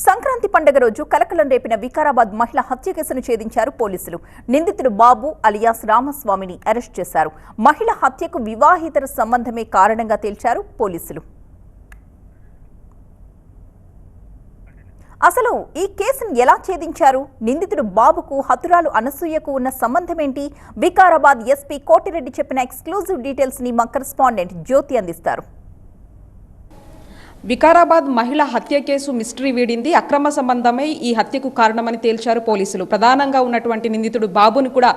సంక్రాంతి పండుగ రోజు కలకలం రేపిన వికారాబాద్ మహిళ హత్య కేసును ఛేదించారు పోలీసులు. నిందితుడు బాబు అలియాస్ రామస్వామిని అరెస్ట్ చేశారు. మహిళ హత్యకు వివాహితర సంబంధమే కారణంగా తేల్చారు పోలీసులు. అసలు ఈ కేసును ఎలా ఛేదించారు? నిందితుడు బాబుకు హతురాలు అనసూయకు ఉన్న సంబంధమేంటి? వికారాబాద్ ఎస్పీ కోటిరెడ్డి చెప్పిన ఎక్స్క్లూజివ్ డీటెయిల్స్ని మా కరెస్పాండెంట్ జ్యోతి అందిస్తారు. వికారాబాద్ మహిళ హత్య కేసు మిస్టరీ వీడింది. అక్రమ సంబంధమే ఈ హత్యకు కారణమని తేల్చారు పోలీసులు. ప్రధానంగా ఉన్నటువంటి నిందితుడు బాబుని కూడా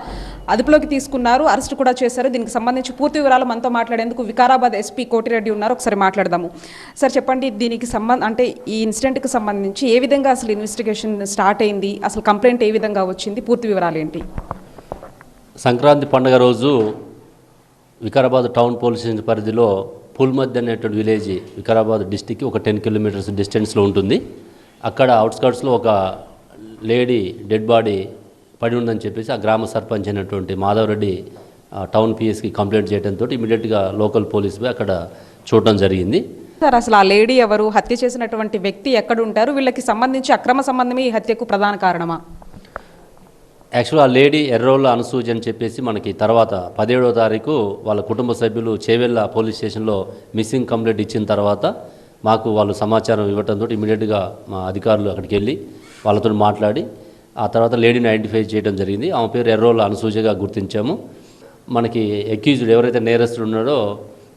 అదుపులోకి తీసుకున్నారు. అరెస్ట్ కూడా చేశారు. దీనికి సంబంధించి పూర్తి వివరాలు మనతో మాట్లాడేందుకు వికారాబాద్ ఎస్పీ కోటిరెడ్డి ఉన్నారు. ఒకసారి మాట్లాడదాము. సార్ చెప్పండి దీనికి సంబంధ అంటే ఈ ఇన్సిడెంట్కి సంబంధించి ఏ విధంగా అసలు ఇన్వెస్టిగేషన్ స్టార్ట్ అయింది? అసలు కంప్లైంట్ ఏ విధంగా వచ్చింది? పూర్తి వివరాలు ఏంటి? సంక్రాంతి పండుగ రోజు వికారాబాద్ టౌన్ పోలీస్ పరిధిలో పుల్మద్ది అనేటువంటి విలేజ్ వికారాబాద్ డిస్టిక్ ఒక టెన్ కిలోమీటర్స్ డిస్టెన్స్లో ఉంటుంది. అక్కడ అవుట్స్కట్స్లో ఒక లేడీ డెడ్ బాడీ పడి ఉందని చెప్పేసి ఆ గ్రామ సర్పంచ్ అయినటువంటి మాధవరెడ్డి టౌన్ పిఎస్కి కంప్లైంట్ చేయడంతో ఇమీడియట్గా లోకల్ పోలీస్ పోయి అక్కడ చూడడం జరిగింది. సార్ అసలు ఆ లేడీ ఎవరు? హత్య చేసినటువంటి వ్యక్తి ఎక్కడ ఉంటారు? వీళ్ళకి సంబంధించి అక్రమ సంబంధమే ఈ హత్యకు ప్రధాన కారణమా? యాక్చువల్ ఆ లేడీ ఎర్రోళ్ళ అనుసూజ్ అని చెప్పేసి మనకి తర్వాత పదిహేడవ తారీఖు వాళ్ళ కుటుంబ సభ్యులు చేవెళ్ళ పోలీస్ స్టేషన్లో మిస్సింగ్ కంప్లైంట్ ఇచ్చిన తర్వాత మాకు వాళ్ళు సమాచారం ఇవ్వడంతో ఇమీడియట్గా మా అధికారులు అక్కడికి వెళ్ళి వాళ్ళతో మాట్లాడి ఆ తర్వాత లేడీని ఐడెంటిఫై చేయడం జరిగింది. ఆమె పేరు ఎర్రోళ్ళ అనుసూజగా గుర్తించాము. మనకి అక్యూజ్డ్ ఎవరైతే నేరస్తుడు ఉన్నాడో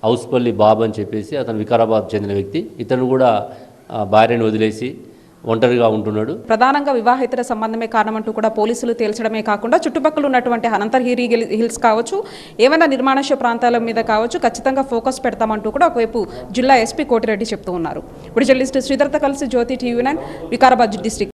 హౌస్పల్లి బాబు అని చెప్పేసి అతను వికారాబాద్ చెందిన వ్యక్తి. ఇతను కూడా భార్యను వదిలేసి ఒంటరిగా ఉంటున్నాడు. ప్రధానంగా వివాహేతర సంబంధమే కారణమంటూ కూడా పోలీసులు తేల్చడమే కాకుండా చుట్టుపక్కల ఉన్నటువంటి అనంతగిరి హిల్స్ కావచ్చు ఏమైనా నిర్మాణశ ప్రాంతాల మీద కావచ్చు ఖచ్చితంగా ఫోకస్ పెడతామంటూ కూడా ఒకవైపు జిల్లా ఎస్పీ కోటిరెడ్డి చెప్తూ ఉన్నారు. ఇప్పుడు జర్నలిస్ట్ శ్రీధర్త కలిసి Jyothi TV nine Vikarabad district